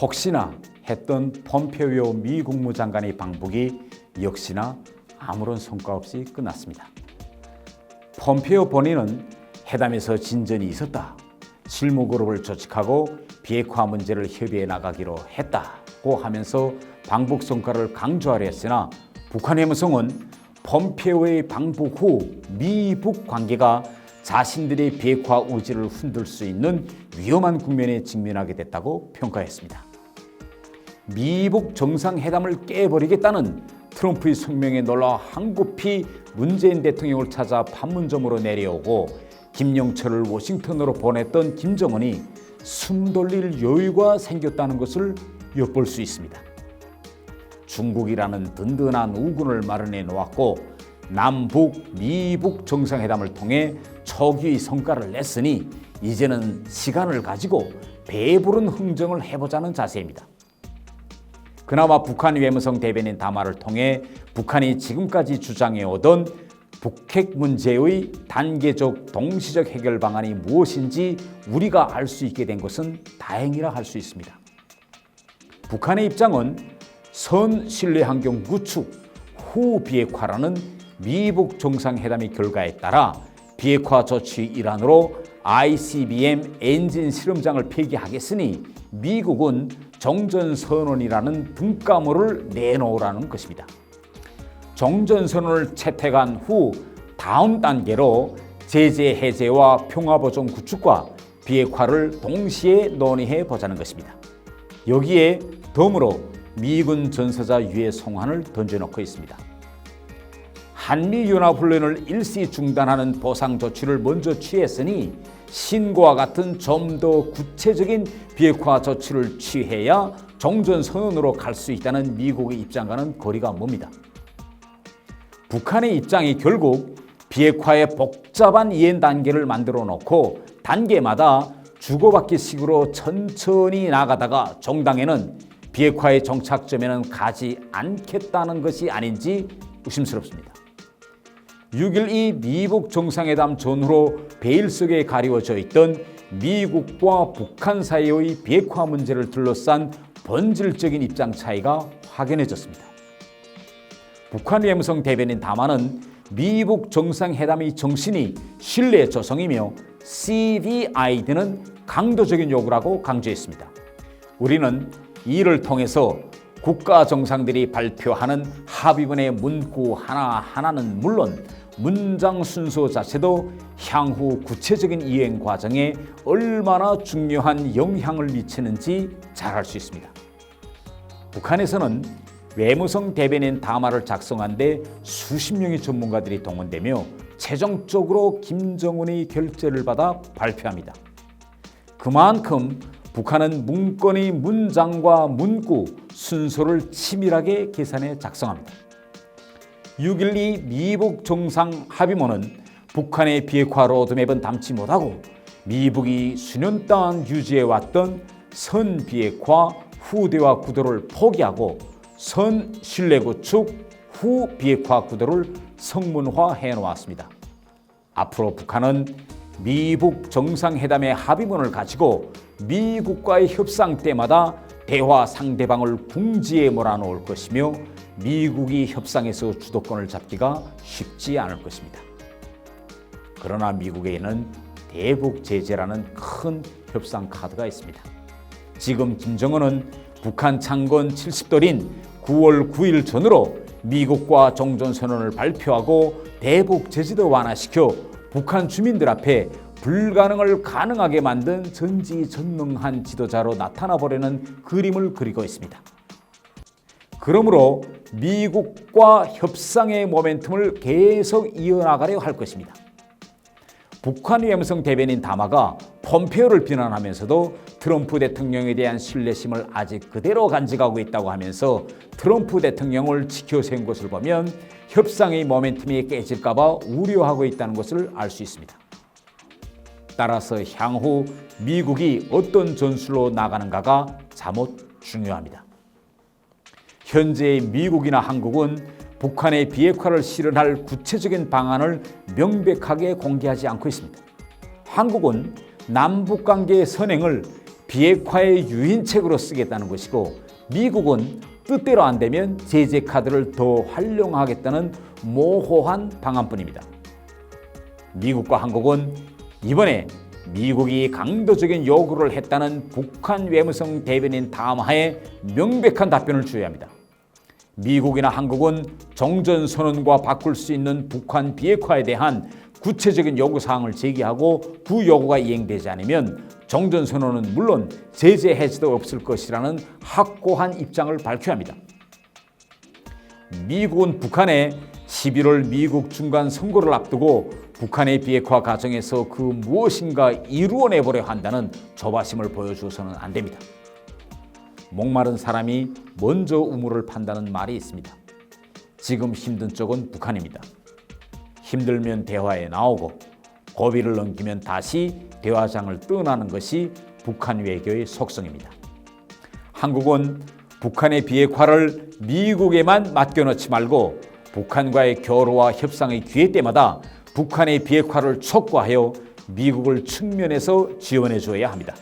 혹시나 했던 폼페이오 미 국무장관의 방북이 역시나 아무런 성과 없이 끝났습니다. 폼페이오 본인은 회담에서 진전이 있었다. 실무그룹을 조직하고 비핵화 문제를 협의해 나가기로 했다고 하면서 방북 성과를 강조하려 했으나 북한 해무성은 폼페이오의 방북 후 미북 관계가 자신들의 비핵화 의지를 흔들 수 있는 위험한 국면에 직면하게 됐다고 평가했습니다. 미북 정상회담을 깨버리겠다는 트럼프의 성명에 놀라 한급히 문재인 대통령을 찾아 판문점으로 내려오고 김영철을 워싱턴으로 보냈던 김정은이 숨 돌릴 여유가 생겼다는 것을 엿볼 수 있습니다. 중국이라는 든든한 우군을 마련해 놓았고 남북, 미북 정상회담을 통해 초기의 성과를 냈으니 이제는 시간을 가지고 배부른 흥정을 해보자는 자세입니다. 그나마 북한 외무성 대변인 담화를 통해 북한이 지금까지 주장해오던 북핵 문제의 단계적 동시적 해결 방안이 무엇인지 우리가 알 수 있게 된 것은 다행이라 할 수 있습니다. 북한의 입장은 선 신뢰 환경 구축 후 비핵화라는 미북 정상회담의 결과에 따라 비핵화 조치 일환으로 ICBM 엔진 실험장을 폐기하겠으니 미국은 정전선언이라는 등가물을 내놓으라는 것입니다. 정전선언을 채택한 후 다음 단계로 제재 해제와 평화보존 구축과 비핵화를 동시에 논의해 보자는 것입니다. 여기에 덤으로 미군 전사자 유해 송환을 던져놓고 있습니다. 한미연합훈련을 일시 중단하는 보상 조치를 먼저 취했으니 신고와 같은 좀 더 구체적인 비핵화 조치를 취해야 정전 선언으로 갈 수 있다는 미국의 입장과는 거리가 멉니다. 북한의 입장이 결국 비핵화의 복잡한 이행 단계를 만들어 놓고 단계마다 주고받기 식으로 천천히 나가다가 정당에는 비핵화의 정착점에는 가지 않겠다는 것이 아닌지 의심스럽습니다. 6.12 미북 정상회담 전후로 베일 속에 가리워져 있던 미국과 북한 사이의 비핵화 문제를 둘러싼 본질적인 입장 차이가 확연해졌습니다. 북한 외무성 대변인 담화는 미북 정상회담의 정신이 신뢰 조성이며 CVID는 강도적인 요구라고 강조했습니다. 우리는 이를 통해서 국가 정상들이 발표하는 합의문의 문구 하나하나는 물론 문장 순서 자체도 향후 구체적인 이행 과정에 얼마나 중요한 영향을 미치는지 잘 알 수 있습니다. 북한에서는 외무성 대변인 담화를 작성한 데 수십 명의 전문가들이 동원되며 최종적으로 김정은의 결재를 받아 발표합니다. 그만큼 북한은 문건의 문장과 문구 순서를 치밀하게 계산해 작성합니다. 6.12 미북 정상 합의문은 북한의 비핵화 로 드맵은 담지 못하고 미북이 수년 동안 유지해왔던 선 비핵화 후대화 구도를 포기하고 선 신뢰 구축 후 비핵화 구도를 성문화해 놓았습니다. 앞으로 북한은 미북 정상회담의 합의문을 가지고 미국과의 협상 때마다 대화 상대방을 궁지에 몰아놓을 것이며 미국이 협상에서 주도권을 잡기가 쉽지 않을 것입니다. 그러나 미국에는 대북 제재라는 큰 협상 카드가 있습니다. 지금 김정은은 북한 창건 70돌인 9월 9일 전으로 미국과 종전선언을 발표하고 대북 제재도 완화시켜 북한 주민들 앞에 불가능을 가능하게 만든 전지전능한 지도자로 나타나 보려는 그림을 그리고 있습니다. 그러므로 미국과 협상의 모멘텀을 계속 이어나가려 할 것입니다. 북한 외무성 대변인 담화가 폼페오를 비난하면서도 트럼프 대통령에 대한 신뢰심을 아직 그대로 간직하고 있다고 하면서 트럼프 대통령을 지켜세운 것을 보면 협상의 모멘텀이 깨질까봐 우려하고 있다는 것을 알 수 있습니다. 따라서 향후 미국이 어떤 전술로 나가는가가 잠옷 중요합니다. 현재 미국이나 한국은 북한의 비핵화를 실현할 구체적인 방안을 명백하게 공개하지 않고 있습니다. 한국은 남북 관계의 선행을 비핵화의 유인책으로 쓰겠다는 것이고 미국은 뜻대로 안 되면 제재 카드를 더 활용하겠다는 모호한 방안뿐입니다. 미국과 한국은 이번에 미국이 강도적인 요구를 했다는 북한 외무성 대변인 담화에 명백한 답변을 주어야 합니다. 미국이나 한국은 정전 선언과 바꿀 수 있는 북한 비핵화에 대한 구체적인 요구 사항을 제기하고 그 요구가 이행되지 않으면 정전 선언은 물론 제재 해제도 없을 것이라는 확고한 입장을 밝혀야 합니다. 미국은 북한에 11월 미국 중간 선거를 앞두고 북한의 비핵화 과정에서 그 무엇인가 이루어내보려 한다는 조바심을 보여주어서는 안 됩니다. 목마른 사람이 먼저 우물을 판다는 말이 있습니다. 지금 힘든 쪽은 북한입니다. 힘들면 대화에 나오고 고비를 넘기면 다시 대화장을 떠나는 것이 북한 외교의 속성입니다. 한국은 북한의 비핵화를 미국에만 맡겨놓지 말고 북한과의 교류와 협상의 기회 때마다 북한의 비핵화를 촉구하여 미국을 측면에서 지원해 줘야 합니다.